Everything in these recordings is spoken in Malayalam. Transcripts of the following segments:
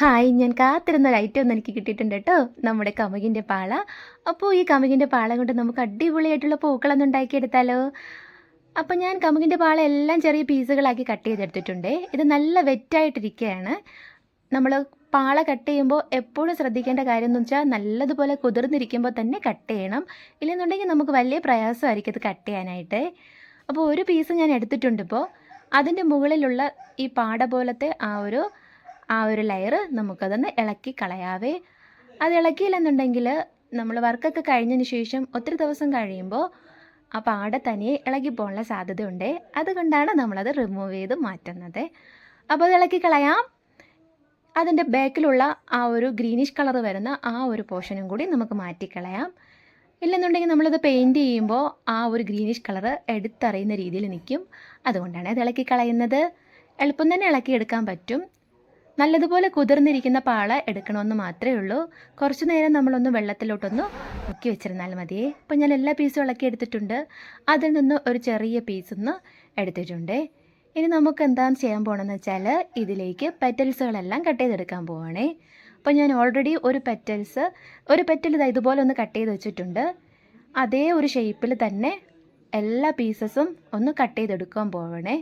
ഹായ് ഞാൻ കാത്തിരുന്ന ഒരു ഐറ്റം ഒന്ന് എനിക്ക് കിട്ടിയിട്ടുണ്ട് കേട്ടോ. നമ്മുടെ കമുകിന്റെ പാള. അപ്പോൾ ഈ കമുകിന്റെ പാള കൊണ്ട് നമുക്ക് അടിപൊളിയായിട്ടുള്ള പൂക്കളൊന്നും ഉണ്ടാക്കിയെടുത്താലോ? അപ്പോൾ ഞാൻ കമുകിന്റെ പാള എല്ലാം ചെറിയ പീസുകളാക്കി കട്ട് ചെയ്തെടുത്തിട്ടുണ്ട്. ഇത് നല്ല വെറ്റായിട്ടിരിക്കുകയാണ് നമ്മൾ പാള കട്ട് ചെയ്യുമ്പോൾ എപ്പോഴും ശ്രദ്ധിക്കേണ്ട കാര്യം എന്ന് വെച്ചാൽ നല്ലതുപോലെ കുതിർന്നിരിക്കുമ്പോൾ തന്നെ കട്ട് ചെയ്യണം. ഇല്ലെന്നുണ്ടെങ്കിൽ നമുക്ക് വലിയ പ്രയാസമായിരിക്കും ഇത് കട്ട് ചെയ്യാനായിട്ട്. അപ്പോൾ ഒരു പീസ് ഞാൻ എടുത്തിട്ടുണ്ട് ഇപ്പോൾ അതിന്റെ മുകളിലുള്ള ഈ പാട പോലത്തെ ആ ഒരു ആ ഒരു ലെയർ നമുക്കതൊന്ന് ഇളക്കി കളയാവേ. അത് ഇളക്കിയില്ലെന്നുണ്ടെങ്കിൽ നമ്മൾ വർക്കൊക്കെ കഴിഞ്ഞതിന് ശേഷം ഒത്തിരി ദിവസം കഴിയുമ്പോൾ ആ പാട തനിയെ ഇളകി പോകാനുള്ള സാധ്യതയുണ്ട്. അതുകൊണ്ടാണ് നമ്മളത് റിമൂവ് ചെയ്ത് മാറ്റുന്നത്. അപ്പോൾ അത് ഇളക്കി കളയാം. അതിന്റെ ബാക്കിലുള്ള ആ ഒരു ഗ്രീനിഷ് കളർ വരുന്ന ആ ഒരു പോർഷനും കൂടി നമുക്ക് മാറ്റിക്കളയാം ഇല്ലെന്നുണ്ടെങ്കിൽ നമ്മളത് പെയിന്റ് ചെയ്യുമ്പോൾ ആ ഒരു ഗ്രീനിഷ് കളർ എടുത്തറിയുന്ന രീതിയിൽ നിൽക്കും. അതുകൊണ്ടാണ് അത് ഇളക്കി കളയുന്നത്. എളുപ്പം തന്നെ ഇളക്കിയെടുക്കാൻ പറ്റും. നല്ലതുപോലെ കുതിർന്നിരിക്കുന്ന പാള എടുക്കണമെന്ന് മാത്രമേ ഉള്ളൂ. കുറച്ച് നേരം നമ്മളൊന്ന് വെള്ളത്തിലോട്ടൊന്ന് മുക്കി വെച്ചിരുന്നാൽ മതിയേ. അപ്പോൾ ഞാൻ എല്ലാ പീസും ഇളക്കി എടുത്തിട്ടുണ്ട്. അതിൽ നിന്ന് ഒരു ചെറിയ പീസൊന്ന് എടുത്തിട്ടുണ്ട്. ഇനി നമുക്ക് എന്താണ് ചെയ്യാൻ പോകണമെന്ന് വെച്ചാൽ ഇതിലേക്ക് പെറ്റൽസുകളെല്ലാം കട്ട് ചെയ്തെടുക്കാൻ പോവാണേ. അപ്പോൾ ഞാൻ ഓൾറെഡി ഒരു പെറ്റൽസ് ഒരു പെറ്റൽ ഇത് ഇതുപോലെ ഒന്ന് കട്ട് ചെയ്ത് വെച്ചിട്ടുണ്ട്. അതേ ഒരു ഷേപ്പിൽ തന്നെ എല്ലാ പീസസും ഒന്ന് കട്ട് ചെയ്തെടുക്കാൻ പോവണേ.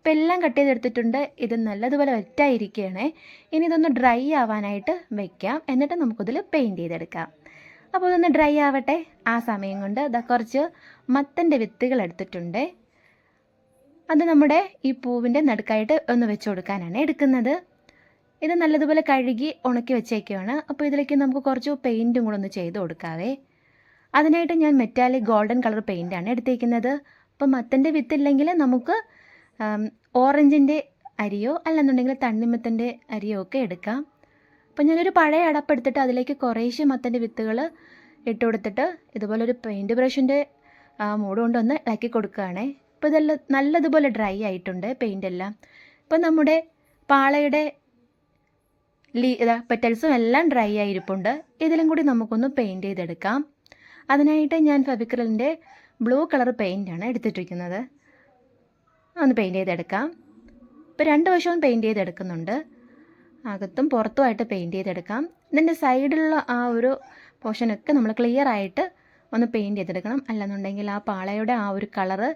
അപ്പോൾ എല്ലാം കട്ട് ചെയ്തെടുത്തിട്ടുണ്ട്. ഇത് നല്ലതുപോലെ വെറ്റായിരിക്കുകയാണേ ഇനി ഇതൊന്ന് ഡ്രൈ ആവാനായിട്ട് വെക്കാം. എന്നിട്ട് നമുക്കിതിൽ പെയിന്റ് ചെയ്തെടുക്കാം. അപ്പോൾ ഇതൊന്ന് ഡ്രൈ ആവട്ടെ. ആ സമയം കൊണ്ട് ഇതാ കുറച്ച് മത്തന്റെ വിത്തുകൾ എടുത്തിട്ടുണ്ട്. അത് നമ്മുടെ ഈ പൂവിന്റെ നടുക്കായിട്ട് ഒന്ന് വെച്ച് കൊടുക്കാനാണ് എടുക്കുന്നത്. ഇത് നല്ലതുപോലെ കഴുകി ഉണക്കി വെച്ചേക്കുവാണ്. അപ്പോൾ ഇതിലേക്ക് നമുക്ക് കുറച്ച് പെയിന്റും കൂടെ ഒന്ന് ചെയ്ത് കൊടുക്കാവേ. അതിനായിട്ട് ഞാൻ മെറ്റാലിക് ഗോൾഡൻ കളർ പെയിന്റാണ് എടുത്തേക്കുന്നത്. അപ്പോൾ മത്തന്റെ വിത്തില്ലെങ്കിൽ നമുക്ക് ഓറഞ്ചിന്റെ അരിയോ അല്ലെന്നുണ്ടെങ്കിൽ തണ്ണിമത്തന്റെ അരിയോ ഒക്കെ എടുക്കാം. അപ്പോൾ ഞാനൊരു പഴയ അടപ്പെടുത്തിട്ട് അതിലേക്ക് കുറേശ്ശെ മത്തന്റെ വിത്തുകൾ ഇട്ട് കൊടുത്തിട്ട് ഇതുപോലെ ഒരു പെയിന്റ് ബ്രഷിന്റെ മൂട് കൊണ്ടൊന്ന് ഇളക്കി കൊടുക്കുകയാണേ. ഇപ്പോൾ ഇതെല്ലാം നല്ലതുപോലെ ഡ്രൈ ആയിട്ടുണ്ട് പെയിന്റ് എല്ലാം. ഇപ്പോൾ നമ്മുടെ പാളയുടെ ലീ ഇതാ പെറ്റൽസും എല്ലാം ഡ്രൈ ആയിരിപ്പുണ്ട്. ഇതിലും കൂടി നമുക്കൊന്ന് പെയിന്റ് ചെയ്തെടുക്കാം. അതിനായിട്ട് ഞാൻ ഫെവിക്രലിന്റെ ബ്ലൂ കളർ പെയിന്റാണ് എടുത്തിട്ടിരിക്കുന്നത്. ഒന്ന് പെയിന്റ് ചെയ്തെടുക്കാം. ഇപ്പോൾ രണ്ട് വശവും പെയിന്റ് ചെയ്തെടുക്കുന്നുണ്ട്. അകത്തും പുറത്തുമായിട്ട് പെയിന്റ് ചെയ്തെടുക്കാം. ഇതിന്റെ സൈഡിലുള്ള ആ ഒരു പോർഷനൊക്കെ നമ്മൾ ക്ലിയർ ആയിട്ട് ഒന്ന് പെയിന്റ് ചെയ്തെടുക്കണം. അല്ലെന്നുണ്ടെങ്കിൽ ആ പാളയുടെ ആ ഒരു കളറ്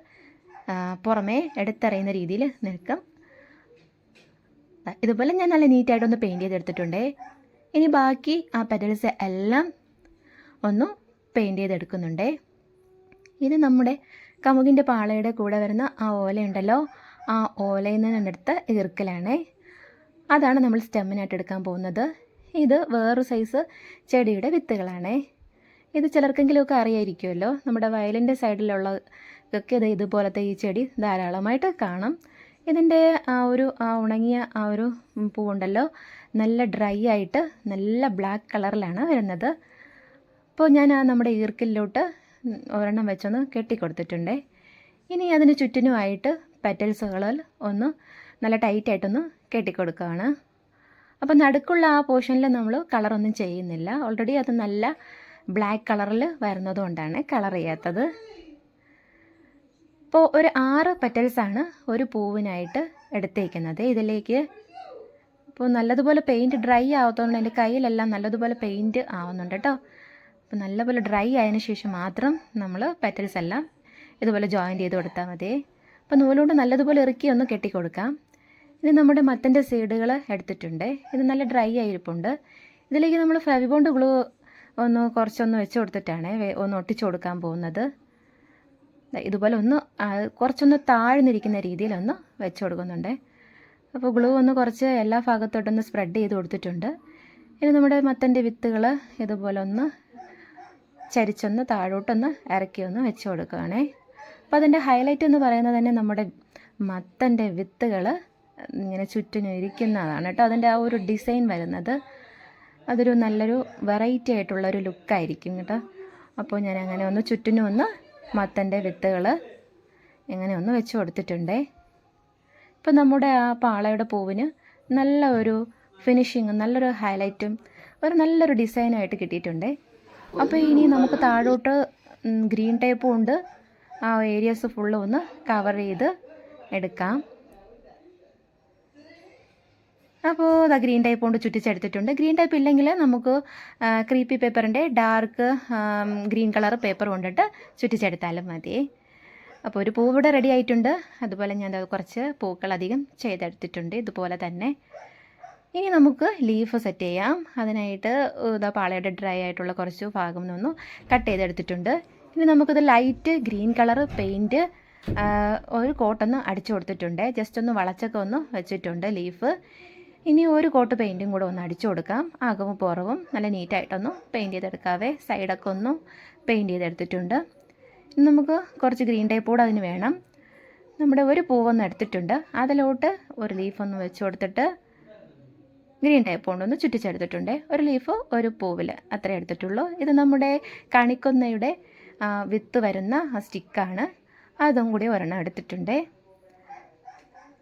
പുറമേ എടുത്തറിയുന്ന രീതിയിൽ നിൽക്കും. ഇതുപോലെ ഞാൻ നല്ല നീറ്റായിട്ടൊന്ന് പെയിന്റ് ചെയ്തെടുത്തിട്ടുണ്ടേ. ഇനി ബാക്കി ആ പെറ്റൽസ് എല്ലാം ഒന്ന് പെയിന്റ് ചെയ്തെടുക്കുന്നുണ്ടേ. ഇത് നമ്മുടെ കമുകിന്റെ പാളയുടെ കൂടെ വരുന്ന ആ ഓലയുണ്ടല്ലോ ആ ഓലയിൽ നിന്നെടുത്ത് ഈർക്കലാണേ. അതാണ് നമ്മൾ സ്റ്റെമ്മിനായിട്ട് എടുക്കാൻ പോകുന്നത്. ഇത് വേറൊരു സൈസ് ചെടിയുടെ വിത്തുകളാണേ. ഇത് ചിലർക്കെങ്കിലുമൊക്കെ അറിയായിരിക്കുമല്ലോ നമ്മുടെ വയലിന്റെ സൈഡിലുള്ള ഒക്കെ ഇത് ഇതുപോലത്തെ ഈ ചെടി ധാരാളമായിട്ട് കാണാം. ഇതിന്റെ ആ ഒരു ആ ഉണങ്ങിയ ആ ഒരു പൂവുണ്ടല്ലോ നല്ല ഡ്രൈ ആയിട്ട് നല്ല ബ്ലാക്ക് കളറിലാണ് വരുന്നത്. അപ്പോൾ ഞാൻ ആ നമ്മുടെ ഈർക്കിലോട്ട് ഒരെണ്ണം വെച്ചൊന്ന് കെട്ടിക്കൊടുത്തിട്ടുണ്ട്. ഇനി അതിന് ചുറ്റിനുമായിട്ട് പെറ്റൽസുകളിൽ ഒന്ന് നല്ല ടൈറ്റായിട്ടൊന്ന് കെട്ടിക്കൊടുക്കുകയാണ്. അപ്പോൾ നടുക്കുള്ള ആ പോർഷനിൽ നമ്മൾ കളറൊന്നും ചെയ്യുന്നില്ല. ഓൾറെഡി അത് നല്ല ബ്ലാക്ക് കളറിൽ വരുന്നതുകൊണ്ടാണ് കളർ ചെയ്യാത്തത്. ഇപ്പോൾ ഒരു ആറ് പെറ്റൽസാണ് ഒരു പൂവിനായിട്ട് എടുത്തേക്കുന്നത്. ഇതിലേക്ക് ഇപ്പോൾ നല്ലതുപോലെ പെയിന്റ് ഡ്രൈ ആവത്തോണ്ട് എന്റെ കയ്യിലെല്ലാം നല്ലതുപോലെ പെയിന്റ് ആവുന്നുണ്ട് കേട്ടോ അപ്പോൾ നല്ലപോലെ ഡ്രൈ ആയതിനു ശേഷം മാത്രം നമ്മൾ പെറ്റൽസ് എല്ലാം ഇതുപോലെ ജോയിന്റ് ചെയ്ത് കൊടുത്താൽ മതി. അപ്പോൾ നൂലുകൊണ്ട് നല്ലതുപോലെ ഇറുക്കി ഒന്ന് കെട്ടിക്കൊടുക്കാം. ഇനി നമ്മുടെ മത്തന്റെ സൈഡുകൾ എടുത്തിട്ടുണ്ട്. ഇത് നല്ല ഡ്രൈ ആയിരിപ്പുണ്ട്. ഇതിലേക്ക് നമ്മൾ ഫെവിബോണ്ട് ഗ്ലൂ ഒന്ന് കുറച്ചൊന്ന് വെച്ച് കൊടുത്തിട്ടാണ് ഒന്ന് ഒട്ടിച്ചു കൊടുക്കാൻ പോകുന്നത്. ഇതുപോലെ ഒന്ന് കുറച്ചൊന്ന് താഴ്ന്നിരിക്കുന്ന രീതിയിലൊന്ന് വെച്ച് കൊടുക്കുന്നുണ്ട്. അപ്പോൾ ഗ്ലൂ ഒന്ന് കുറച്ച് എല്ലാ ഭാഗത്തോട്ടൊന്ന് സ്പ്രെഡ് ചെയ്ത് കൊടുത്തിട്ടുണ്ട്. ഇനി നമ്മുടെ മത്തന്റെ വിത്തുകൾ ഇതുപോലെ ഒന്ന് ചരിച്ചൊന്ന് താഴോട്ടൊന്ന് ഇറക്കി ഒന്ന് വെച്ച് കൊടുക്കുകയാണേ. അപ്പോൾ അതിന്റെ ഹൈലൈറ്റ് എന്ന് പറയുന്നത് തന്നെ നമ്മുടെ മത്തന്റെ വിത്തുകൾ ഇങ്ങനെ ചുറ്റിനും ഇരിക്കുന്നതാണ് കേട്ടോ. അതിന്റെ ആ ഒരു ഡിസൈൻ വരുന്നത്. അതൊരു നല്ലൊരു വെറൈറ്റി ആയിട്ടുള്ളൊരു ലുക്കായിരിക്കും കേട്ടോ. അപ്പോൾ ഞാൻ അങ്ങനെ ഒന്ന് ചുറ്റിനും ഒന്ന് മത്തന്റെ വിത്തുകൾ ഇങ്ങനെ ഒന്ന് വെച്ച് കൊടുത്തിട്ടുണ്ടേ. ഇപ്പം നമ്മുടെ ആ പാളയുടെ പൂവിന് നല്ല ഒരു ഫിനിഷിങ്ങും നല്ലൊരു ഹൈലൈറ്റും ഒരു നല്ലൊരു ഡിസൈനായിട്ട് കിട്ടിയിട്ടുണ്ടേ. അപ്പോൾ ഇനി നമുക്ക് താഴോട്ട് ഗ്രീൻ ടേപ്പും ഉണ്ട്. ആ ഏരിയസ് ഫുള്ള് ഒന്ന് കവർ ചെയ്ത് എടുക്കാം. അപ്പോൾ ഇതാ ഗ്രീൻ ടൈപ്പ് കൊണ്ട് ചുറ്റിച്ചെടുത്തിട്ടുണ്ട്. ഗ്രീൻ ടൈപ്പ് ഇല്ലെങ്കിൽ നമുക്ക് ക്രീപ്പി പേപ്പറിന്റെ ഡാർക്ക് ഗ്രീൻ കളർ പേപ്പർ കൊണ്ടിട്ട് ചുറ്റിച്ചെടുത്താലും മതി. അപ്പോൾ ഒരു പൂവ് ഇവിടെ റെഡി ആയിട്ടുണ്ട്. അതുപോലെ ഞാൻ കുറച്ച് പൂക്കൾ അധികം ചെയ്തെടുത്തിട്ടുണ്ട്. ഇതുപോലെ തന്നെ. ഇനി നമുക്ക് ലീഫ് സെറ്റ് ചെയ്യാം. അതിനായിട്ട് ഇതാ പാളയുടെ ഡ്രൈ ആയിട്ടുള്ള കുറച്ച് ഭാഗം ഒന്ന് കട്ട് ചെയ്തെടുത്തിട്ടുണ്ട്. ഇനി നമുക്കിത് ലൈറ്റ് ഗ്രീൻ കളർ പെയിന്റ് ഒരു കോട്ടൊന്ന് അടിച്ചു കൊടുത്തിട്ടുണ്ട്. ജസ്റ്റ് ഒന്ന് വളച്ചൊക്കെ ഒന്ന് വെച്ചിട്ടുണ്ട് ലീഫ് ഇനി ഒരു കോട്ട് പെയിന്റും കൂടെ ഒന്ന് അടിച്ചു കൊടുക്കാം. അകവും പുറവും നല്ല നീറ്റായിട്ടൊന്ന് പെയിന്റ് ചെയ്തെടുക്കാവേ. സൈഡൊക്കെ ഒന്ന് പെയിന്റ് ചെയ്തെടുത്തിട്ടുണ്ട്. ഇനി നമുക്ക് കുറച്ച് ഗ്രീൻ ടൈപ്പ് കൂടെ അതിന് വേണം. നമ്മുടെ ഒരു പൂവൊന്ന് എടുത്തിട്ടുണ്ട്. അതിലോട്ട് ഒരു ലീഫ് ഒന്ന് വെച്ച് കൊടുത്തിട്ട് ഗ്രീൻ ടൈപ്പ് കൊണ്ടൊന്ന് ചുറ്റിച്ചെടുത്തിട്ടുണ്ട്. ഒരു ലീഫ് ഒരു പൂവിൽ അത്ര എടുത്തിട്ടുള്ളൂ. ഇത് നമ്മുടെ കണിക്കൊന്നയുടെ വിത്ത് വരുന്ന ആ സ്റ്റിക്കാണ് അതും കൂടി ഒരെണ്ണം എടുത്തിട്ടുണ്ട്.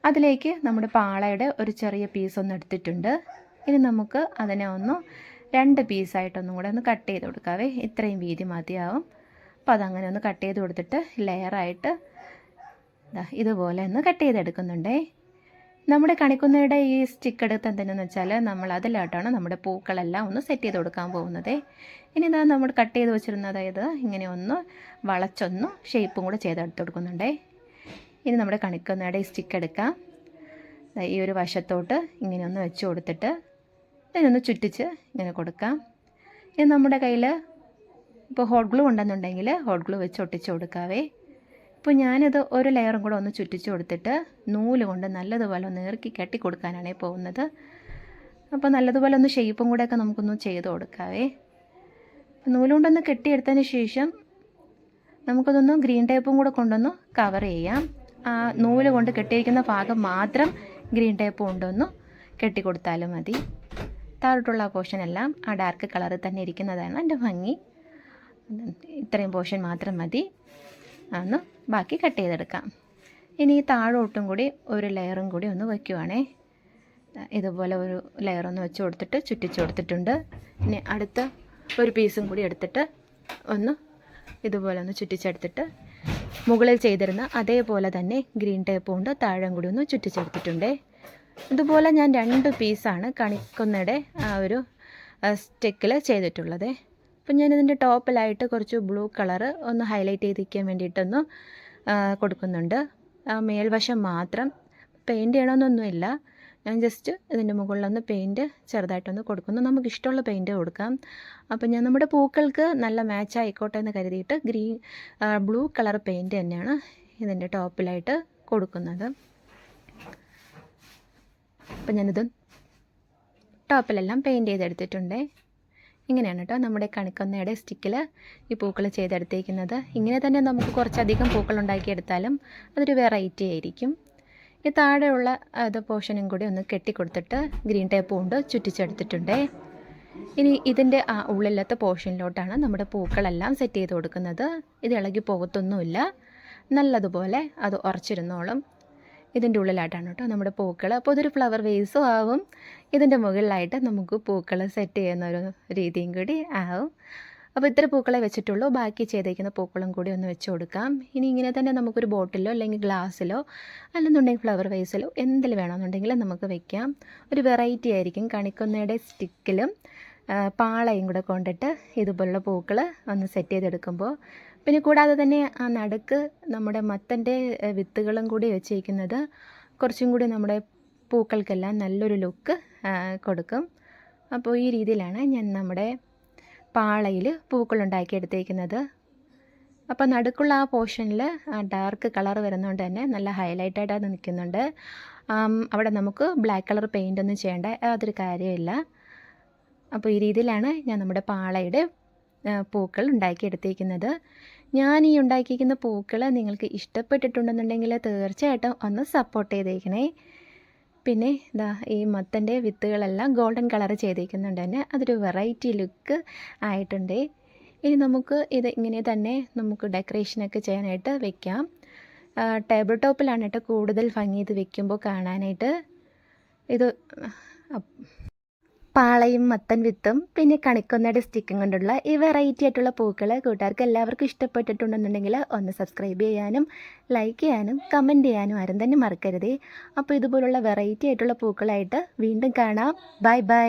അതിലേക്ക് നമ്മുടെ പാളയുടെ ഒരു ചെറിയ പീസ് ഒന്ന് എടുത്തിട്ടുണ്ട്. ഇനി നമുക്ക് അതിനെ ഒന്ന് രണ്ട് പീസായിട്ടൊന്നും കൂടെ ഒന്ന് കട്ട് ചെയ്ത് കൊടുക്കാവേ. ഇത്രയും വീതി മതിയാവും. അപ്പോൾ അതങ്ങനെ ഒന്ന് കട്ട് ചെയ്ത് കൊടുത്തിട്ട് ലെയറായിട്ട് ഇതുപോലെ ഒന്ന് കട്ട് ചെയ്തെടുക്കുന്നുണ്ടേ. നമ്മുടെ കണിക്കുന്നയുടെ ഈ സ്റ്റിക്ക് എടുത്ത് എന്തെന്ന് വെച്ചാൽ നമ്മൾ അതിലോട്ടാണ് നമ്മുടെ പൂക്കളെല്ലാം ഒന്ന് സെറ്റ് ചെയ്ത് കൊടുക്കാൻ പോകുന്നത്. ഇനി ഇതാ നമ്മൾ കട്ട് ചെയ്ത് വെച്ചിരുന്ന അതായത് ഇങ്ങനെ ഒന്ന് വളച്ചൊന്ന് ഷേപ്പും കൂടെ ചെയ്തെടുത്ത് കൊടുക്കുന്നുണ്ടേ. ഇനി നമ്മുടെ കണിക്കുന്നയുടെ ഈ സ്റ്റിക്ക് എടുക്കാം. ഈ ഒരു വശത്തോട്ട് ഇങ്ങനെ ഒന്ന് വെച്ച് കൊടുത്തിട്ട് ഇതിനൊന്ന് ചുറ്റിച്ച് ഇങ്ങനെ കൊടുക്കാം. ഇനി നമ്മുടെ കയ്യിൽ ഇപ്പോൾ ഹോട്ട് ഗ്ലൂ ഉണ്ടെന്നുണ്ടെങ്കിൽ ഹോട്ട് ഗ്ലൂ വെച്ച് ഒട്ടിച്ച് കൊടുക്കാവേ. ഇപ്പോൾ ഞാനിത് ഒരു ലെയറും കൂടെ ഒന്ന് ചുറ്റിച്ചു കൊടുത്തിട്ട് നൂൽ കൊണ്ട് നല്ലതുപോലെ ഒന്ന് ഇറക്കി കെട്ടി കൊടുക്കാനാണ് പോകുന്നത്. അപ്പോൾ നല്ലതുപോലെ ഒന്ന് ഷേപ്പും ഒക്കെ നമുക്കൊന്ന് ചെയ്ത് കൊടുക്കാവേ. നൂൽ കൊണ്ടൊന്ന് കെട്ടിയെടുത്തതിന് ശേഷം നമുക്കതൊന്ന് ഗ്രീൻ ടേപ്പും കൂടെ കൊണ്ടൊന്ന് കവർ ചെയ്യാം. ആ നൂൽ കൊണ്ട് കെട്ടിയിരിക്കുന്ന ഭാഗം മാത്രം ഗ്രീൻ ടേപ്പ് കൊണ്ടൊന്ന് കെട്ടിക്കൊടുത്താലും മതി. താഴോട്ടുള്ള പോർഷൻ എല്ലാം ആ ഡാർക്ക് കളറിൽ തന്നെ ഇരിക്കുന്നതാണ് എന്റെ ഭംഗി. ഇത്രയും പോർഷൻ മാത്രം മതി. ഒന്ന് ബാക്കി കട്ട് ചെയ്തെടുക്കാം. ഇനി ഈ താഴോട്ടും കൂടി ഒരു ലെയറും കൂടി ഒന്ന് വയ്ക്കുവാണേ. ഇതുപോലെ ഒരു ലെയർ ഒന്ന് വെച്ച് കൊടുത്തിട്ട് ചുറ്റിച്ച് കൊടുത്തിട്ടുണ്ട്. ഇനി അടുത്ത ഒരു പീസും കൂടി എടുത്തിട്ട് ഒന്ന് ഇതുപോലെ ഒന്ന് ചുറ്റിച്ചെടുത്തിട്ട് മുകളിൽ ചെയ്തിരുന്ന അതേപോലെ തന്നെ ഗ്രീൻ ടേപ്പ് കൊണ്ട് താഴം കൂടി ഒന്ന് ചുറ്റിച്ചെടുത്തിട്ടുണ്ട്. ഇതുപോലെ ഞാൻ രണ്ട് പീസാണ് കണിക്കുന്നയുടെ ആ ഒരു സ്റ്റിക്കിൽ ചെയ്തിട്ടുള്ളത്. അപ്പം ഞാനിതിന്റെ ടോപ്പിലായിട്ട് കുറച്ച് ബ്ലൂ കളറ് ഒന്ന് ഹൈലൈറ്റ് ചെയ്തിരിക്കാൻ വേണ്ടിയിട്ടൊന്ന് കൊടുക്കുന്നുണ്ട്. മേൽവശം മാത്രം പെയിന്റ് ചെയ്യണമെന്നൊന്നുമില്ല ഞാൻ ജസ്റ്റ് ഇതിന്റെ മുകളിലൊന്ന് പെയിന്റ് ചെറുതായിട്ടൊന്ന് കൊടുക്കുന്നു. നമുക്ക് ഇഷ്ടമുള്ള പെയിന്റ് കൊടുക്കാം. അപ്പം ഞാൻ നമ്മുടെ പൂക്കൾക്ക് നല്ല മാച്ച് ആയിക്കോട്ടെ എന്ന് കരുതിയിട്ട് ഗ്രീൻ ബ്ലൂ കളർ പെയിന്റ് തന്നെയാണ് ഇതിന്റെ ടോപ്പിലായിട്ട് കൊടുക്കുന്നത്. അപ്പം ഞാനിത് ടോപ്പിലെല്ലാം പെയിന്റ് ചെയ്തെടുത്തിട്ടുണ്ട്. ഇങ്ങനെയാണ് കേട്ടോ നമ്മുടെ കണിക്കൊന്നയുടെ സ്റ്റിക്കിൽ ഈ പൂക്കൾ ചെയ്തെടുത്തേക്കുന്നത്. ഇങ്ങനെ തന്നെ നമുക്ക് കുറച്ചധികം പൂക്കൾ ഉണ്ടാക്കിയെടുത്താലും അതൊരു വെറൈറ്റി ആയിരിക്കും. ഈ താഴെയുള്ള അത് പോർഷനും കൂടി ഒന്ന് കെട്ടിക്കൊടുത്തിട്ട് ഗ്രീൻ ടേപ്പ് കൊണ്ട് ചുറ്റിച്ചെടുത്തിട്ടുണ്ട്. ഇനി ഇതിന്റെ ആ ഉള്ളിലത്തെ പോർഷനിലോട്ടാണ് നമ്മുടെ പൂക്കളെല്ലാം സെറ്റ് ചെയ്ത് കൊടുക്കുന്നത്. ഇത് ഇളകി പോകത്തൊന്നുമില്ല. നല്ലതുപോലെ അത് ഉറച്ചിരുന്നോളും. ഇതിന്റെ ഉള്ളിലായിട്ടാണ് കേട്ടോ നമ്മുടെ പൂക്കൾ. അപ്പോൾ ഇതൊരു ഫ്ലവർ വേസും ആവും. ഇതിന്റെ മുകളിലായിട്ട് നമുക്ക് പൂക്കൾ സെറ്റ് ചെയ്യുന്ന ഒരു രീതിയും കൂടി ആവും. അപ്പോൾ ഇത്ര പൂക്കളെ വെച്ചിട്ടുള്ളൂ. ബാക്കി ചെയ്തേക്കുന്ന പൂക്കളും കൂടി ഒന്ന് വെച്ച് കൊടുക്കാം. ഇനി ഇങ്ങനെ തന്നെ നമുക്കൊരു ബോട്ടിലോ അല്ലെങ്കിൽ ഗ്ലാസ്സിലോ അല്ലെന്നുണ്ടെങ്കിൽ ഫ്ലവർ വേസിലോ എന്തിൽ വേണമെന്നുണ്ടെങ്കിൽ നമുക്ക് വെക്കാം. ഒരു വെറൈറ്റി ആയിരിക്കും. കണിക്കൊന്നയുടെ സ്റ്റിക്കിലും പാളയും കൂടെ കൊണ്ടിട്ട് ഇതുപോലുള്ള പൂക്കൾ ഒന്ന് സെറ്റ് ചെയ്തെടുക്കുമ്പോൾ പിന്നെ കൂടാതെ തന്നെ ആ നടുക്ക് നമ്മുടെ മത്തന്റെ വിത്തുകളും കൂടി വെച്ചേക്കുന്നത് കുറച്ചും കൂടി നമ്മുടെ പൂക്കൾക്കെല്ലാം നല്ലൊരു ലുക്ക് കൊടുക്കും. അപ്പോൾ ഈ രീതിയിലാണ് ഞാൻ നമ്മുടെ പാളയിൽ പൂക്കളുണ്ടാക്കിയെടുത്തേക്കുന്നത് അപ്പോൾ നടുക്കുള്ള ആ പോർഷനിൽ ഡാർക്ക് കളർ വരുന്നതുകൊണ്ട് തന്നെ നല്ല ഹൈലൈറ്റായിട്ട് അത് നിൽക്കുന്നുണ്ട്. അവിടെ നമുക്ക് ബ്ലാക്ക് കളർ പെയിന്റ് ഒന്നും ചെയ്യേണ്ട അതൊരു കാര്യമില്ല അപ്പോൾ ഈ രീതിയിലാണ് ഞാൻ നമ്മുടെ പാളയുടെ പൂക്കൾ ഉണ്ടാക്കിയെടുത്തേക്കുന്നത്. ഞാൻ ഈ ഉണ്ടാക്കിയിരിക്കുന്ന പൂക്കൾ നിങ്ങൾക്ക് ഇഷ്ടപ്പെട്ടിട്ടുണ്ടെന്നുണ്ടെങ്കിൽ തീർച്ചയായിട്ടും ഒന്ന് സപ്പോർട്ട് ചെയ്തേക്കണേ. പിന്നെ ഇതാ ഈ മത്തന്റെ വിത്തുകളെല്ലാം ഗോൾഡൻ കളർ ചെയ്തേക്കുന്നുണ്ട് തന്നെ. അതൊരു വെറൈറ്റി ലുക്ക് ആയിട്ടുണ്ട്. ഇനി നമുക്ക് ഇത് ഇങ്ങനെ തന്നെ നമുക്ക് ഡെക്കറേഷനൊക്കെ ചെയ്യാനായിട്ട് വെക്കാം. ടേബിൾ ടോപ്പിലാണ് കേട്ടോ കൂടുതൽ ഭംഗി ഇത് വെക്കുമ്പോൾ കാണാനായിട്ട്. ഇത് പാളയും മത്തൻ വിത്തും പിന്നെ കണിക്കൊന്നയുടെ സ്റ്റിക്കും കൊണ്ടുള്ള ഈ വെറൈറ്റി ആയിട്ടുള്ള പൂക്കൾ കൂട്ടുകാർക്ക് എല്ലാവർക്കും ഇഷ്ടപ്പെട്ടിട്ടുണ്ടെന്നുണ്ടെങ്കിൽ ഒന്ന് സബ്സ്ക്രൈബ് ചെയ്യാനും ലൈക്ക് ചെയ്യാനും കമന്റ് ചെയ്യാനും ആരും തന്നെ മറക്കരുതേ. അപ്പോൾ ഇതുപോലുള്ള വെറൈറ്റി ആയിട്ടുള്ള പൂക്കളായിട്ട് വീണ്ടും കാണാം. Bye bye